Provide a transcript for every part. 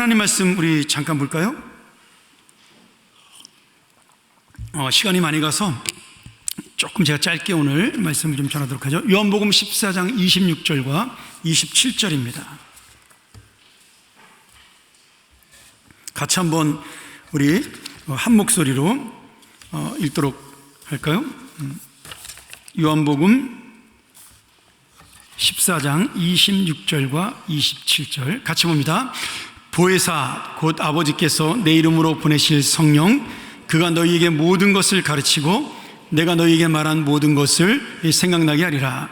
하나님 말씀 우리 잠깐 볼까요? 어, 시간이 많이 가서 조금 제가 짧게 오늘 말씀을 좀 전하도록 하죠. 요한복음 14장 26절과 27절입니다. 같이 한번 우리 한 목소리로 어, 읽도록 할까요? 음. 요한복음 14장 26절과 27절 같이 봅니다. 보혜사 곧 아버지께서 내 이름으로 보내실 성령 그가 너희에게 모든 것을 가르치고 내가 너희에게 말한 모든 것을 생각나게 하리라.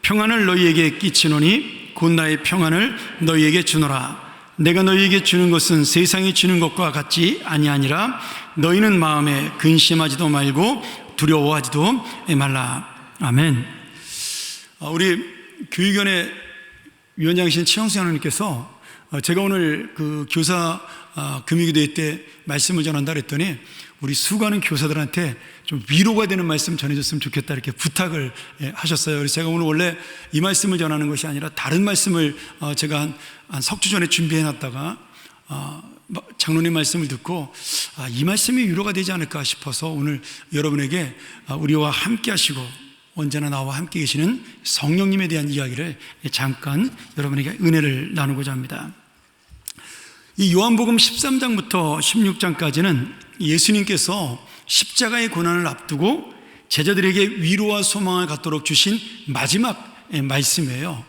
평안을 너희에게 끼치노니 곧 나의 평안을 너희에게 주노라. 내가 너희에게 주는 것은 세상이 주는 것과 같지 아니하니라. 너희는 마음에 근심하지도 말고 두려워하지도 말라. 아멘. 아, 우리 교육원의 위원장이신 최영수 하나님께서 제가 오늘 그 교사 아, 금요기도회 때 말씀을 전한다 그랬더니 우리 수많은 교사들한테 좀 위로가 되는 말씀 전해줬으면 좋겠다 이렇게 부탁을 예, 하셨어요. 그래서 제가 오늘 원래 이 말씀을 전하는 것이 아니라 다른 말씀을 어, 제가 한, 한 석주 전에 준비해 놨다가 어, 장로님 말씀을 듣고 아, 이 말씀이 위로가 되지 않을까 싶어서 오늘 여러분에게 아, 우리와 함께 하시고 언제나 나와 함께 계시는 성령님에 대한 이야기를 잠깐 여러분에게 은혜를 나누고자 합니다. 이 요한복음 13장부터 16장까지는 예수님께서 십자가의 고난을 앞두고 제자들에게 위로와 소망을 갖도록 주신 마지막 말씀이에요.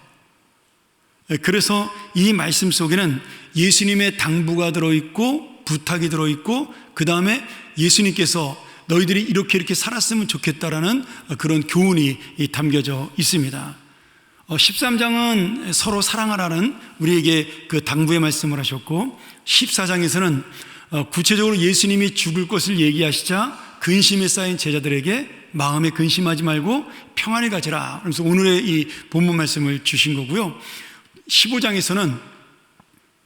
그래서 이 말씀 속에는 예수님의 당부가 들어있고 부탁이 들어있고 그 다음에 예수님께서 너희들이 이렇게 이렇게 살았으면 좋겠다라는 그런 교훈이 담겨져 있습니다. 13장은 서로 사랑하라는 우리에게 그 당부의 말씀을 하셨고 14장에서는 구체적으로 예수님이 죽을 것을 얘기하시자 근심에 쌓인 제자들에게 마음에 근심하지 말고 평안을 가지라. 그래서 오늘의 이 본문 말씀을 주신 거고요. 15장에서는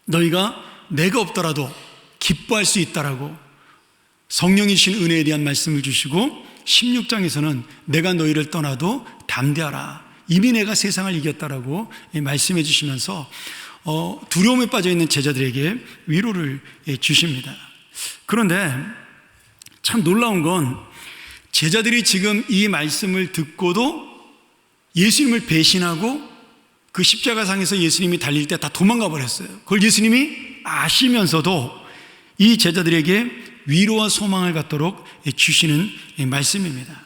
너희가 내가 없더라도 기뻐할 수 있다라고 성령이 주신 은혜에 대한 말씀을 주시고 16장에서는 내가 너희를 떠나도 담대하라. 이미 내가 세상을 이겼다라고 말씀해 주시면서 어, 두려움에 빠져 있는 제자들에게 위로를 주십니다. 그런데 참 놀라운 건 제자들이 지금 이 말씀을 듣고도 예수님을 배신하고 그 십자가상에서 예수님이 달릴 때 다 도망가 버렸어요. 그걸 예수님이 아시면서도 이 제자들에게 위로와 소망을 갖도록 주시는 말씀입니다.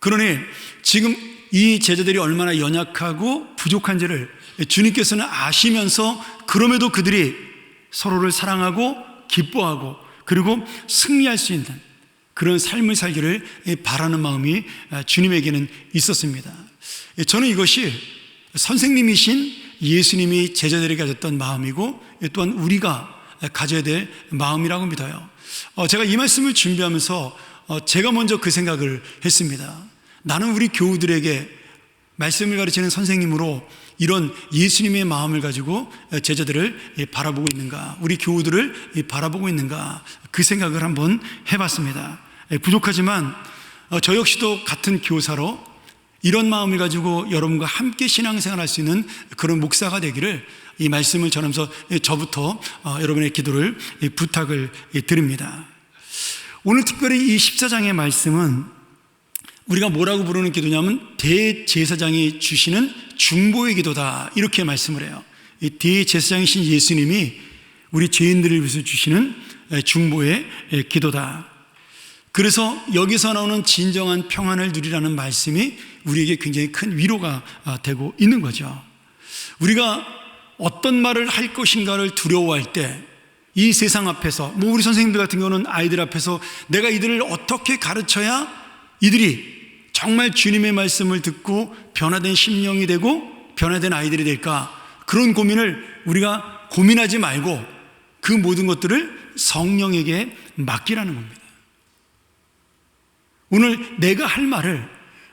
그러니 지금 이 제자들이 얼마나 연약하고 부족한지를 주님께서는 아시면서 그럼에도 그들이 서로를 사랑하고 기뻐하고 그리고 승리할 수 있는 그런 삶을 살기를 바라는 마음이 주님에게는 있었습니다. 저는 이것이 선생님이신 예수님이 제자들에게 가졌던 마음이고 또한 우리가 가져야 될 마음이라고 믿어요. 어, 제가 이 말씀을 준비하면서 어, 제가 먼저 그 생각을 했습니다. 나는 우리 교우들에게 말씀을 가르치는 선생님으로 이런 예수님의 마음을 가지고 제자들을 바라보고 있는가, 우리 교우들을 바라보고 있는가, 그 생각을 한번 해봤습니다. 부족하지만 어, 저 역시도 같은 교사로 이런 마음을 가지고 여러분과 함께 신앙생활 할수 있는 그런 목사가 되기를 이 말씀을 전하면서 저부터 어, 여러분의 기도를 부탁을 드립니다. 오늘 특별히 이 14장의 말씀은 우리가 뭐라고 부르는 기도냐면 대제사장이 주시는 중보의 기도다 이렇게 말씀을 해요. 이 대제사장이신 예수님이 우리 죄인들을 위해서 주시는 중보의 기도다. 그래서 여기서 나오는 진정한 평안을 누리라는 말씀이 우리에게 굉장히 큰 위로가 되고 있는 거죠. 우리가 어떤 말을 할 것인가를 두려워할 때 이 세상 앞에서 뭐 우리 선생님들 같은 경우는 아이들 앞에서 내가 이들을 어떻게 가르쳐야 이들이 정말 주님의 말씀을 듣고 변화된 심령이 되고 변화된 아이들이 될까 그런 고민을 우리가 고민하지 말고 그 모든 것들을 성령에게 맡기라는 겁니다. 오늘 내가 할 말을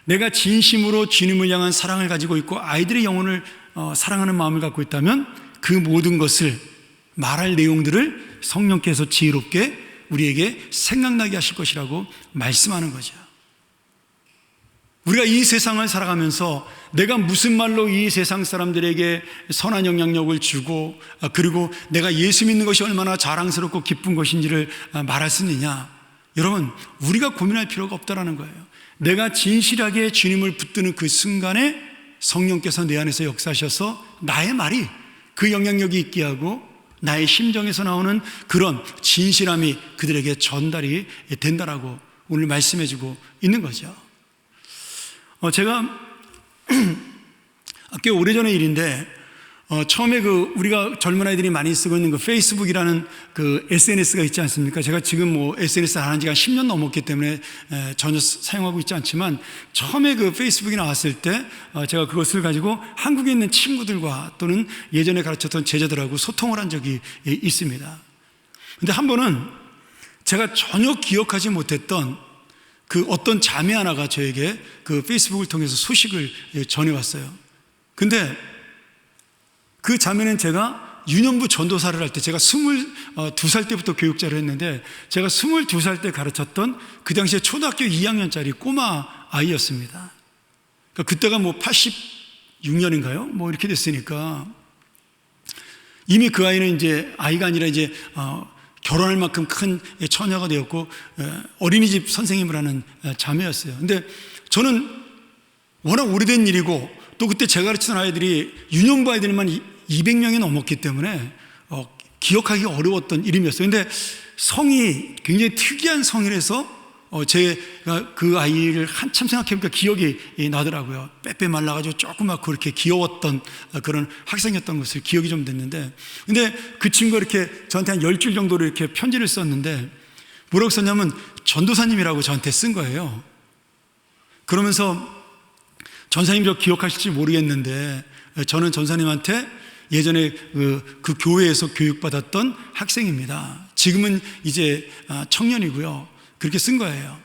내가 진심으로 주님을 향한 사랑을 가지고 있고 아이들의 영혼을 어, 사랑하는 마음을 갖고 있다면 그 모든 것을 말할 내용들을 성령께서 지혜롭게 우리에게 생각나게 하실 것이라고 말씀하는 거죠. 우리가 이 세상을 살아가면서 내가 무슨 말로 이 세상 사람들에게 선한 영향력을 주고 아, 그리고 내가 예수 믿는 것이 얼마나 자랑스럽고 기쁜 것인지를 아, 말할 수 있느냐. 여러분, 우리가 고민할 필요가 없다라는 거예요. 내가 진실하게 주님을 붙드는 그 순간에 성령께서 내 안에서 역사하셔서 나의 말이 그 영향력이 있게 하고 나의 심정에서 나오는 그런 진실함이 그들에게 전달이 된다라고 오늘 말씀해 주고 있는 거죠. 어, 제가 꽤 오래전의 일인데 어, 처음에 그 우리가 젊은 아이들이 많이 쓰고 있는 그 페이스북이라는 그 SNS가 있지 않습니까? 제가 지금 뭐 SNS 안 한 지가 10년 넘었기 때문에 에, 전혀 사용하고 있지 않지만 처음에 그 페이스북이 나왔을 때 어, 제가 그것을 가지고 한국에 있는 친구들과 또는 예전에 가르쳤던 제자들하고 소통을 한 적이 예, 있습니다. 근데 한 번은 제가 전혀 기억하지 못했던 그 어떤 자매 하나가 저에게 그 페이스북을 통해서 소식을 예, 전해왔어요. 근데 그 자매는 제가 유년부 전도사를 할 때 제가 스물 어, 두살 때부터 교육자를 했는데 제가 스물두 살때 가르쳤던 그 당시에 초등학교 2학년짜리 꼬마 아이였습니다. 그러니까 그때가 뭐 86년인가요? 뭐 이렇게 됐으니까 이미 그 아이는 이제 아이가 아니라 이제 어, 결혼할 만큼 큰 처녀가 되었고 어린이집 선생님을 하는 자매였어요. 근데 저는 워낙 오래된 일이고 또 그때 제가 가르치던 아이들이 유년부 아이들만 200명이 넘었기 때문에 어, 기억하기 어려웠던 이름이었어요. 근데 성이 굉장히 특이한 성이라서 어, 제가 그 아이를 한참 생각해보니까 기억이 나더라고요. 빼빼 말라가지고 조그맣고 그렇게 귀여웠던 그런 학생이었던 것을 기억이 좀 됐는데, 근데 그 친구가 이렇게 저한테 한 열 줄 정도로 이렇게 편지를 썼는데, 뭐라고 썼냐면 전도사님이라고 저한테 쓴 거예요. 그러면서 전사님 저 기억하실지 모르겠는데, 저는 전사님한테 예전에 그, 그 교회에서 교육받았던 학생입니다. 지금은 이제 아, 청년이고요. 그렇게 쓴 거예요.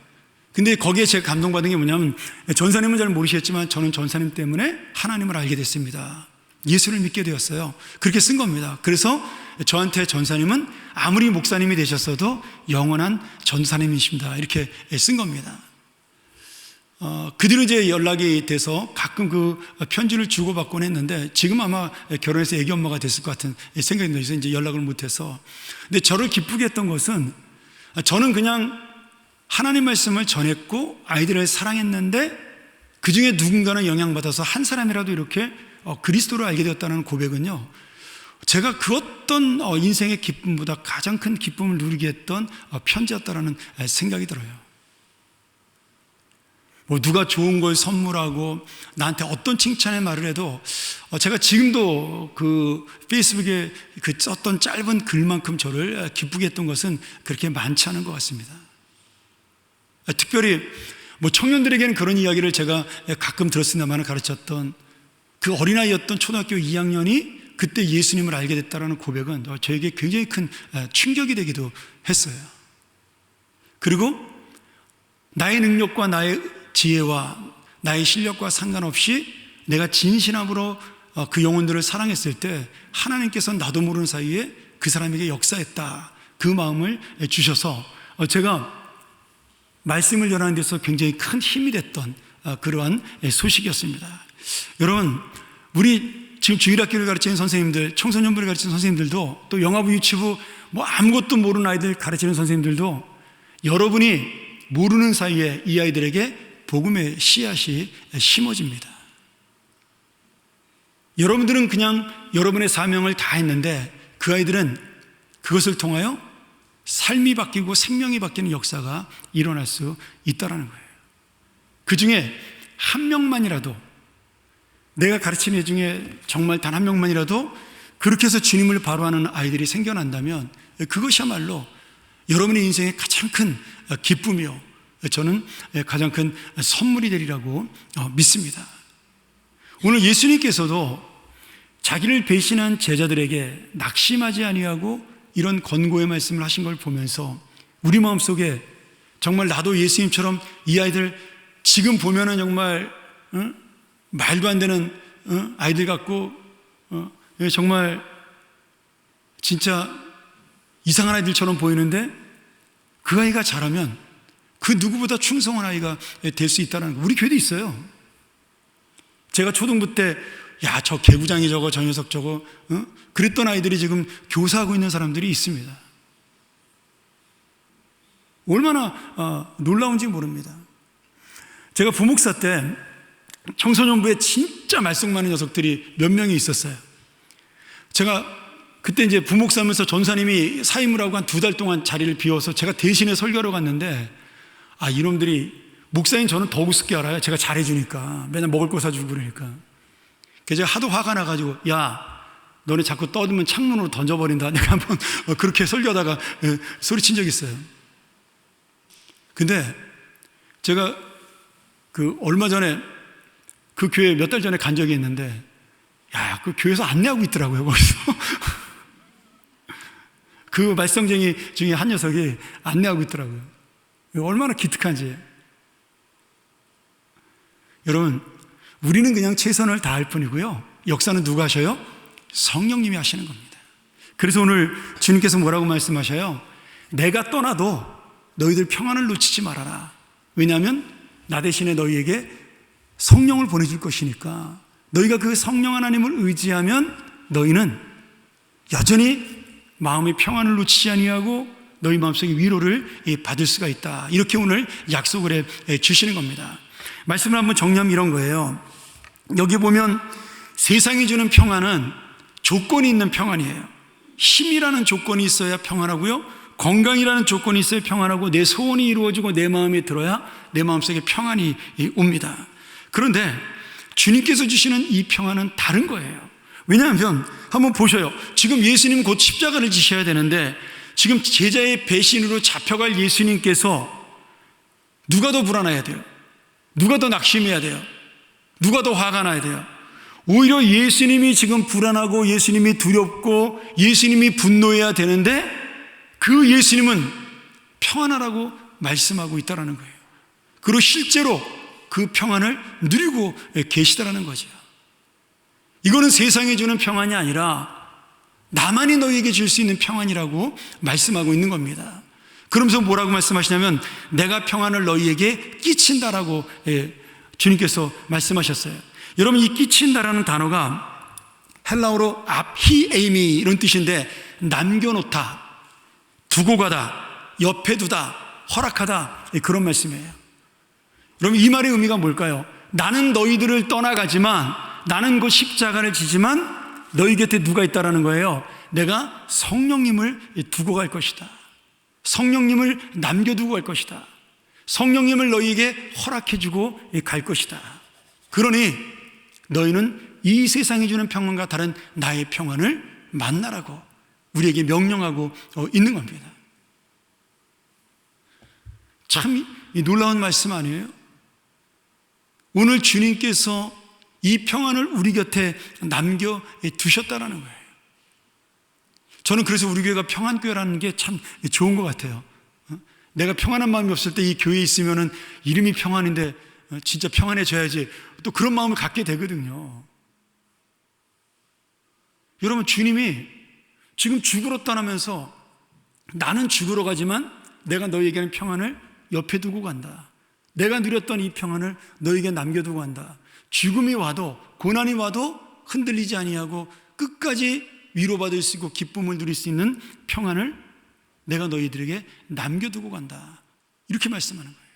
근데 거기에 제가 감동받은 게 뭐냐면 전사님은 잘 모르시겠지만 저는 전사님 때문에 하나님을 알게 됐습니다. 예수를 믿게 되었어요. 그렇게 쓴 겁니다. 그래서 저한테 전사님은 아무리 목사님이 되셨어도 영원한 전사님이십니다. 이렇게 쓴 겁니다. 어, 그 뒤로 이제 연락이 돼서 가끔 그 편지를 주고받곤 했는데 지금 아마 결혼해서 애기 엄마가 됐을 것 같은 생각이 들어서 이제 연락을 못해서. 근데 저를 기쁘게 했던 것은 저는 그냥 하나님 말씀을 전했고 아이들을 사랑했는데 그 중에 누군가는 영향받아서 한 사람이라도 이렇게 어, 그리스도를 알게 되었다는 고백은요. 제가 그 어떤 어, 인생의 기쁨보다 가장 큰 기쁨을 누리게 했던 어, 편지였다라는 생각이 들어요. 뭐 누가 좋은 걸 선물하고 나한테 어떤 칭찬의 말을 해도 제가 지금도 그 페이스북에 그 썼던 짧은 글만큼 저를 기쁘게 했던 것은 그렇게 많지 않은 것 같습니다. 특별히 뭐 청년들에게는 그런 이야기를 제가 가끔 들었습니다만 가르쳤던 그 어린아이였던 초등학교 2학년이 그때 예수님을 알게 됐다는 고백은 저에게 굉장히 큰 충격이 되기도 했어요. 그리고 나의 능력과 나의 지혜와 나의 실력과 상관없이 내가 진실함으로 어, 그 영혼들을 사랑했을 때 하나님께서 나도 모르는 사이에 그 사람에게 역사했다. 그 마음을 주셔서 어, 제가 말씀을 전하는 데서 굉장히 큰 힘이 됐던 어, 그러한 소식이었습니다. 여러분, 우리 지금 주일학교를 가르치는 선생님들, 청소년부를 가르치는 선생님들도 또 영화부 유치부 뭐 아무것도 모르는 아이들 가르치는 선생님들도 여러분이 모르는 사이에 이 아이들에게 복음의 씨앗이 심어집니다. 여러분들은 그냥 여러분의 사명을 다 했는데 그 아이들은 그것을 통하여 삶이 바뀌고 생명이 바뀌는 역사가 일어날 수 있다는 거예요. 그 중에 한 명만이라도 내가 가르치는 애 중에 정말 단 한 명만이라도 그렇게 해서 주님을 바로하는 아이들이 생겨난다면 그것이야말로 여러분의 인생의 가장 큰 기쁨이요. 저는 가장 큰 선물이 되리라고 믿습니다. 오늘 예수님께서도 자기를 배신한 제자들에게 낙심하지 아니하고 이런 권고의 말씀을 하신 걸 보면서 우리 마음속에 정말 나도 예수님처럼 이 아이들 지금 보면은 정말 어? 말도 안 되는 어? 아이들 같고 어? 예, 정말 진짜 이상한 아이들처럼 보이는데 그 아이가 자라면 그 누구보다 충성한 아이가 될 수 있다는 거. 우리 교회도 있어요. 제가 초등부 때, 야, 저 개구장이 저거, 저 녀석 저거, 어? 그랬던 아이들이 지금 교사하고 있는 사람들이 있습니다. 얼마나 어, 놀라운지 모릅니다. 제가 부목사 때 청소년부에 진짜 말썽 많은 녀석들이 몇 명이 있었어요. 제가 그때 이제 부목사면서 전사님이 사임을 하고 한 두 달 동안 자리를 비워서 제가 대신에 설교로 갔는데 아 이놈들이 목사인 저는 더 우습게 알아요. 제가 잘해주니까 맨날 먹을 거 사주고 그러니까. 제가 하도 화가 나가지고 야 너네 자꾸 떠들면 창문으로 던져버린다. 내가 한번 그렇게 설교하다가 예, 소리친 적 있어요. 근데 제가 그 얼마 전에 그 교회 몇 달 전에 간 적이 있는데 야, 그 교회에서 안내하고 있더라고요, 거기서. 그 말썽쟁이 중에 한 녀석이 안내하고 있더라고요. 얼마나 기특한지. 여러분, 우리는 그냥 최선을 다할 뿐이고요. 역사는 누가 하셔요? 성령님이 하시는 겁니다. 그래서 오늘 주님께서 뭐라고 말씀하셔요? 내가 떠나도 너희들 평안을 놓치지 말아라. 왜냐하면 나 대신에 너희에게 성령을 보내줄 것이니까 너희가 그 성령 하나님을 의지하면 너희는 여전히 마음의 평안을 놓치지 아니하고 너희 마음속에 위로를 받을 수가 있다. 이렇게 오늘 약속을 해 주시는 겁니다. 말씀을 한번 정리하면 이런 거예요. 여기 보면 세상이 주는 평안은 조건이 있는 평안이에요. 힘이라는 조건이 있어야 평안하고요. 건강이라는 조건이 있어야 평안하고 내 소원이 이루어지고 내 마음에 들어야 내 마음속에 평안이 옵니다. 그런데 주님께서 주시는 이 평안은 다른 거예요. 왜냐하면 한번 보셔요. 지금 예수님 곧 십자가를 지셔야 되는데 지금 제자의 배신으로 잡혀갈 예수님께서 누가 더 불안해야 돼요? 누가 더 낙심해야 돼요? 누가 더 화가 나야 돼요? 오히려 예수님이 지금 불안하고 예수님이 두렵고 예수님이 분노해야 되는데 그 예수님은 평안하라고 말씀하고 있다는 거예요. 그리고 실제로 그 평안을 누리고 계시다라는 거죠. 이거는 세상에 주는 평안이 아니라 나만이 너희에게 줄 수 있는 평안이라고 말씀하고 있는 겁니다. 그러면서 뭐라고 말씀하시냐면 내가 평안을 너희에게 끼친다라고 주님께서 말씀하셨어요. 여러분 이 끼친다라는 단어가 헬라어로 앞히 에이미 이런 뜻인데 남겨놓다, 두고 가다, 옆에 두다, 허락하다 그런 말씀이에요. 여러분 이 말의 의미가 뭘까요? 나는 너희들을 떠나가지만 나는 그 십자가를 지지만 너희 곁에 누가 있다라는 거예요. 내가 성령님을 두고 갈 것이다. 성령님을 남겨두고 갈 것이다. 성령님을 너희에게 허락해주고 갈 것이다. 그러니 너희는 이 세상이 주는 평안과 다른 나의 평안을 만나라고 우리에게 명령하고 있는 겁니다. 참 놀라운 말씀 아니에요? 오늘 주님께서 이 평안을 우리 곁에 남겨 두셨다는 거예요. 저는 그래서 우리 교회가 평안교회라는 게 참 좋은 것 같아요. 어? 내가 평안한 마음이 없을 때 이 교회에 있으면은 이름이 평안인데 어, 진짜 평안해져야지 또 그런 마음을 갖게 되거든요. 여러분, 주님이 지금 죽으러 떠나면서 나는 죽으러 가지만 내가 너희에게는 평안을 옆에 두고 간다. 내가 누렸던 이 평안을 너에게 남겨두고 간다. 죽음이 와도 고난이 와도 흔들리지 아니하고 끝까지 위로받을 수 있고 기쁨을 누릴 수 있는 평안을 내가 너희들에게 남겨두고 간다. 이렇게 말씀하는 거예요.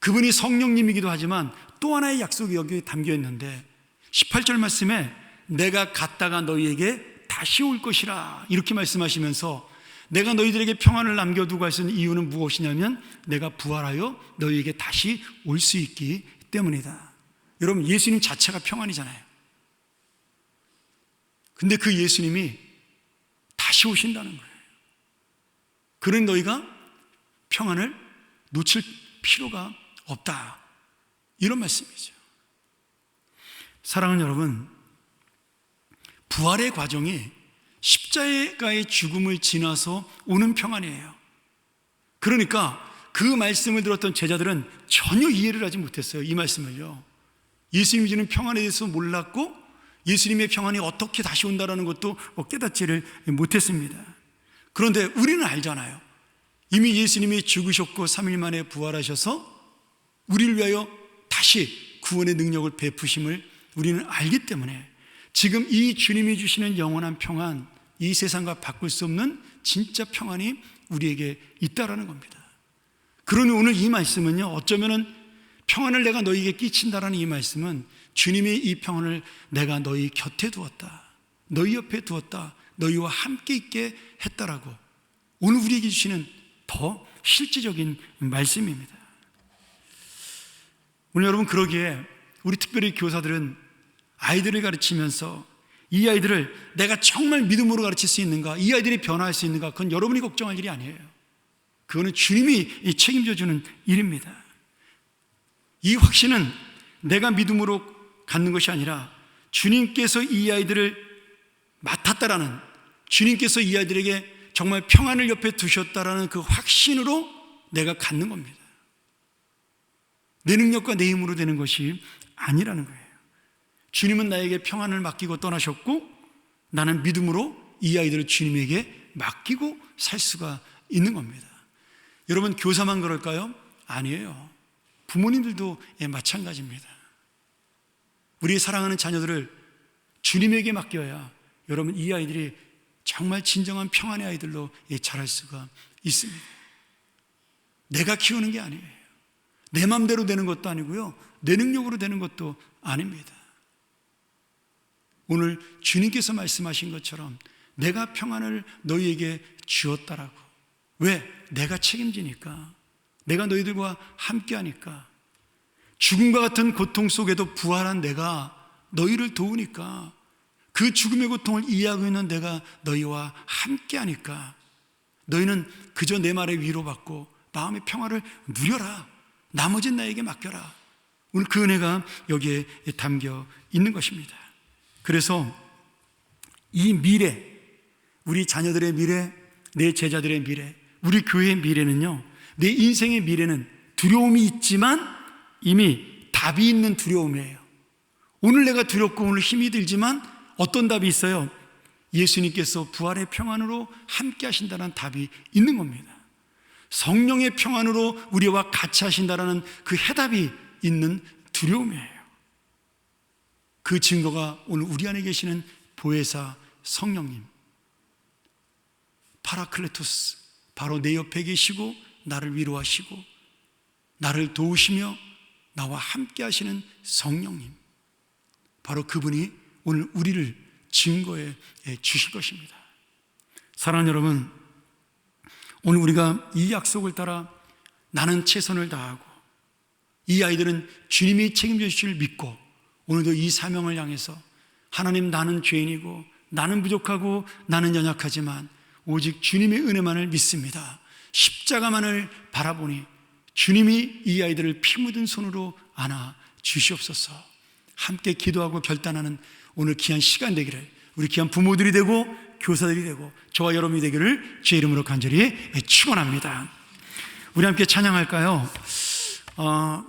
그분이 성령님이기도 하지만 또 하나의 약속이 여기 담겨 있는데 18절 말씀에 내가 갔다가 너희에게 다시 올 것이라 이렇게 말씀하시면서 내가 너희들에게 평안을 남겨두고 갈수 있는 이유는 무엇이냐면 내가 부활하여 너희에게 다시 올 수 있기 때문이다. 여러분, 예수님 자체가 평안이잖아요. 근데 그 예수님이 다시 오신다는 거예요. 그런 너희가 평안을 놓칠 필요가 없다. 이런 말씀이죠. 사랑하는 여러분, 부활의 과정이 십자가의 죽음을 지나서 오는 평안이에요. 그러니까 그 말씀을 들었던 제자들은 전혀 이해를 하지 못했어요. 이 말씀을요. 예수님이 주는 평안에 대해서 몰랐고 예수님의 평안이 어떻게 다시 온다라는 것도 깨닫지를 못했습니다. 그런데 우리는 알잖아요. 이미 예수님이 죽으셨고 3일 만에 부활하셔서 우리를 위하여 다시 구원의 능력을 베푸심을 우리는 알기 때문에 지금 이 주님이 주시는 영원한 평안, 이 세상과 바꿀 수 없는 진짜 평안이 우리에게 있다라는 겁니다. 그러니 오늘 이 말씀은요, 어쩌면은 평안을 내가 너희에게 끼친다라는 이 말씀은 주님의 이 평안을 내가 너희 곁에 두었다. 너희 옆에 두었다. 너희와 함께 있게 했다라고 오늘 우리에게 주시는 더 실질적인 말씀입니다. 오늘 여러분 그러기에 우리 특별히 교사들은 아이들을 가르치면서 이 아이들을 내가 정말 믿음으로 가르칠 수 있는가, 이 아이들이 변화할 수 있는가, 그건 여러분이 걱정할 일이 아니에요. 그거는 주님이 책임져 주는 일입니다. 이 확신은 내가 믿음으로 갖는 것이 아니라 주님께서 이 아이들을 맡았다라는 주님께서 이 아이들에게 정말 평안을 옆에 두셨다라는 그 확신으로 내가 갖는 겁니다. 내 능력과 내 힘으로 되는 것이 아니라는 거예요. 주님은 나에게 평안을 맡기고 떠나셨고 나는 믿음으로 이 아이들을 주님에게 맡기고 살 수가 있는 겁니다. 여러분 교사만 그럴까요? 아니에요. 부모님들도 예, 마찬가지입니다. 우리 사랑하는 자녀들을 주님에게 맡겨야 여러분 이 아이들이 정말 진정한 평안의 아이들로 예, 자랄 수가 있습니다. 내가 키우는 게 아니에요. 내 마음대로 되는 것도 아니고요. 내 능력으로 되는 것도 아닙니다. 오늘 주님께서 말씀하신 것처럼 내가 평안을 너희에게 주었다라고. 왜? 내가 책임지니까. 내가 너희들과 함께 하니까. 죽음과 같은 고통 속에도 부활한 내가 너희를 도우니까. 그 죽음의 고통을 이해하고 있는 내가 너희와 함께 하니까. 너희는 그저 내 말에 위로받고 마음의 평화를 누려라. 나머지는 나에게 맡겨라. 오늘 그 은혜가 여기에 담겨 있는 것입니다. 그래서 이 미래, 우리 자녀들의 미래, 내 제자들의 미래, 우리 교회의 미래는요, 내 인생의 미래는 두려움이 있지만 이미 답이 있는 두려움이에요. 오늘 내가 두렵고 오늘 힘이 들지만 어떤 답이 있어요? 예수님께서 부활의 평안으로 함께 하신다는 답이 있는 겁니다. 성령의 평안으로 우리와 같이 하신다라는 그 해답이 있는 두려움이에요. 그 증거가 오늘 우리 안에 계시는 보혜사 성령님, 파라클레토스, 바로 내 옆에 계시고 나를 위로하시고 나를 도우시며 나와 함께 하시는 성령님, 바로 그분이 오늘 우리를 증거해 주실 것입니다. 사랑하는 여러분, 오늘 우리가 이 약속을 따라 나는 최선을 다하고 이 아이들은 주님이 책임져 주실 믿고 오늘도 이 사명을 향해서 하나님 나는 죄인이고 나는 부족하고 나는 연약하지만 오직 주님의 은혜만을 믿습니다. 십자가만을 바라보니 주님이 이 아이들을 피 묻은 손으로 안아 주시옵소서. 함께 기도하고 결단하는 오늘 귀한 시간 되기를 우리 귀한 부모들이 되고 교사들이 되고 저와 여러분이 되기를 제 이름으로 간절히 축원합니다. 우리 함께 찬양할까요? 어,